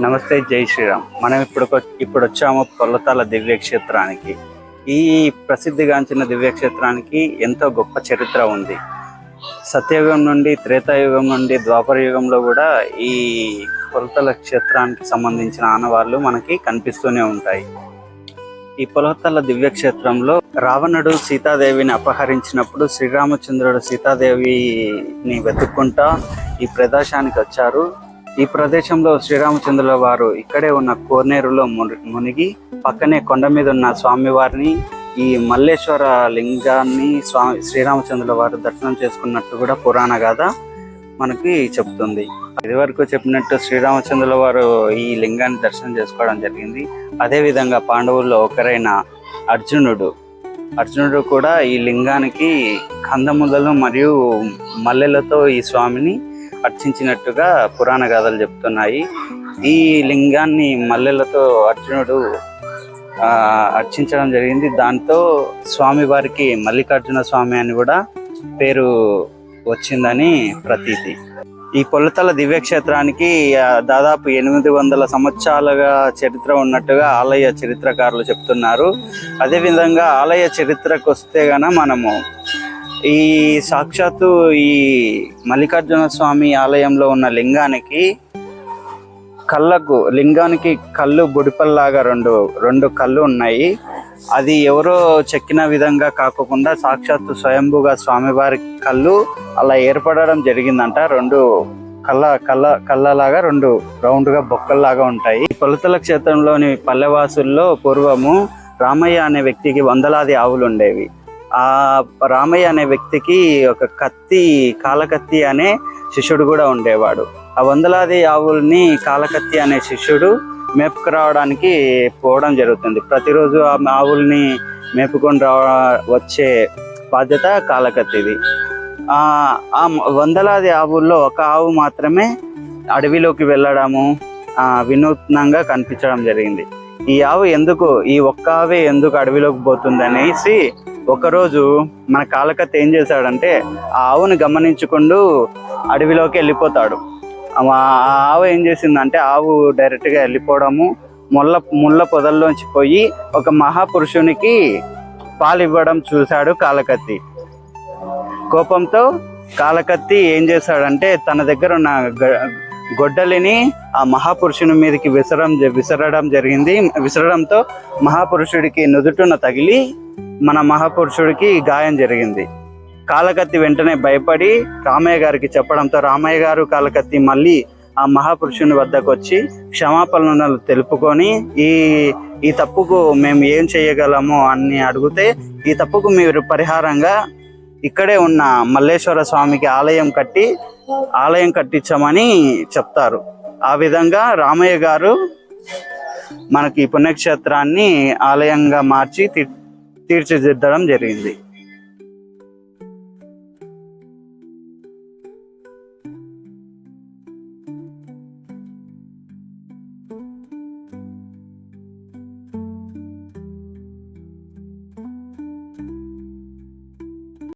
నమస్తే జై శ్రీరామ్. మనం ఇప్పుడు కొ- ఇప్పుడు వచ్చాము కొల్లతాల దివ్యక్షేత్రానికి. ఈ ప్రసిద్ధిగాంచిన దివ్యక్షేత్రానికి ఎంతో గొప్ప చరిత్ర ఉంది. సత్యయుగం నుండి త్రేతాయుగం నుండి ద్వాపర యుగంలో కూడా ఈ కొలతల క్షేత్రానికి సంబంధించిన ఆనవాళ్ళు మనకి కనిపిస్తూనే ఉంటాయి. ఈ పొలతల దివ్యక్షేత్రంలో రావణుడు సీతాదేవిని అపహరించినప్పుడు శ్రీరామచంద్రుడు సీతాదేవిని వెతుక్కుంటా ఈ ప్రదేశానికి వచ్చారు. ఈ ప్రదేశంలో శ్రీరామచంద్రుల వారు ఇక్కడే ఉన్న కోనేరులో ముని- మునిగి పక్కనే కొండ మీద ఉన్న స్వామివారిని ఈ మల్లేశ్వర లింగాన్ని స్వామి శ్రీరామచంద్రుల వారు దర్శనం చేసుకున్నట్టు కూడా పురాణ గాథ మనకి చెప్తుంది. ఇదివరకు చెప్పినట్టు శ్రీరామచంద్రుల వారు ఈ లింగాన్ని దర్శనం చేసుకోవడం జరిగింది. అదేవిధంగా పాండవుల్లో ఒకరైన అర్జునుడు అర్జునుడు కూడా ఈ లింగానికి కందముదలు మరియు మల్లెలతో ఈ స్వామిని అర్చించినట్టుగా పురాణ గాథలు చెప్తున్నాయి. ఈ లింగాన్ని మల్లెలతో అర్జునుడు అర్చించడం జరిగింది. దాంతో స్వామి వారికి మల్లికార్జున స్వామి అని కూడా పేరు వచ్చిందని ప్రతీతి. ఈ పొలతల దివ్యక్షేత్రానికి దాదాపు ఎనిమిది వందల సంవత్సరాలుగా చరిత్ర ఉన్నట్టుగా ఆలయ చరిత్రకారులు చెప్తున్నారు. అదేవిధంగా ఆలయ చరిత్రకు వస్తే గన మనము ఈ సాక్షాత్తు ఈ మల్లికార్జున స్వామి ఆలయంలో ఉన్న లింగానికి కళ్ళకు లింగానికి కళ్ళు బుడిపల్లాగా రెండు రెండు కళ్ళు ఉన్నాయి. అది ఎవరో చెక్కిన విధంగా కాకుండా సాక్షాత్తు స్వయంభుగా స్వామివారి కళ్ళు అలా ఏర్పడడం జరిగిందంట. రెండు కళ్ళ కళ్ళ కళ్ళలాగా రెండు రౌండ్గా బొక్కల్లాగా ఉంటాయి. ఈ కొలతల క్షేత్రంలోని పల్లెవాసుల్లో పూర్వము రామయ్య అనే వ్యక్తికి వందలాది ఆవులు ఉండేవి ఆ రామయ్య అనే వ్యక్తికి ఒక కత్తి కాలకత్తి అనే శిష్యుడు కూడా ఉండేవాడు. ఆ వందలాది ఆవుల్ని కాలకత్తి అనే శిష్యుడు మేపుకు రావడానికి పోవడం జరుగుతుంది. ప్రతిరోజు ఆ ఆవుల్ని మేపుకొని రావ వచ్చే బాధ్యత కాలకత్తిది. ఆ వందలాది ఆవుల్లో ఒక ఆవు మాత్రమే అడవిలోకి వెళ్ళడము వినూత్నంగా కనిపించడం జరిగింది. ఈ ఆవు ఎందుకు ఈ ఒక్క ఆవే ఎందుకు అడవిలోకి పోతుంది అనేసి ఒకరోజు మన కాలకత్తి ఏం చేశాడంటే ఆ ఆవును గమనించుకుంటూ అడవిలోకి వెళ్ళిపోతాడు. ఆ ఆవు ఏం చేసిందంటే ఆవు డైరెక్ట్గా వెళ్ళిపోవడము ముళ్ళ ముళ్ళ పొదల్లోంచి పోయి ఒక మహాపురుషునికి పాలు ఇవ్వడం చూశాడు కాలకత్తి. కోపంతో కాలకత్తి ఏం చేశాడంటే తన దగ్గర ఉన్న గ- గొడ్డలిని ఆ మహాపురుషుని మీదకి విసరం విసరడం జరిగింది. విసరడంతో మహాపురుషుడికి నుదుటున తగిలి మన మహాపురుషుడికి గాయం జరిగింది. కాలకత్తి వెంటనే భయపడి రామయ్య గారికి చెప్పడంతో రామయ్య గారు కాలకత్తి మళ్ళీ ఆ మహాపురుషుని వద్దకు వచ్చి క్షమాపణలు తెలుపుకొని ఈ ఈ తప్పుకు మేము ఏం చేయగలము అని అడిగితే ఈ తప్పుకు మీరు పరిహారంగా ఇక్కడే ఉన్న మల్లేశ్వర స్వామికి ఆలయం కట్టి ఆలయం కట్టించమని చెప్తారు. ఆ విధంగా రామయ్య గారు మనకి పుణ్యక్షేత్రాన్ని ఆలయంగా మార్చి తి తీర్చిదిద్దడం జరిగింది.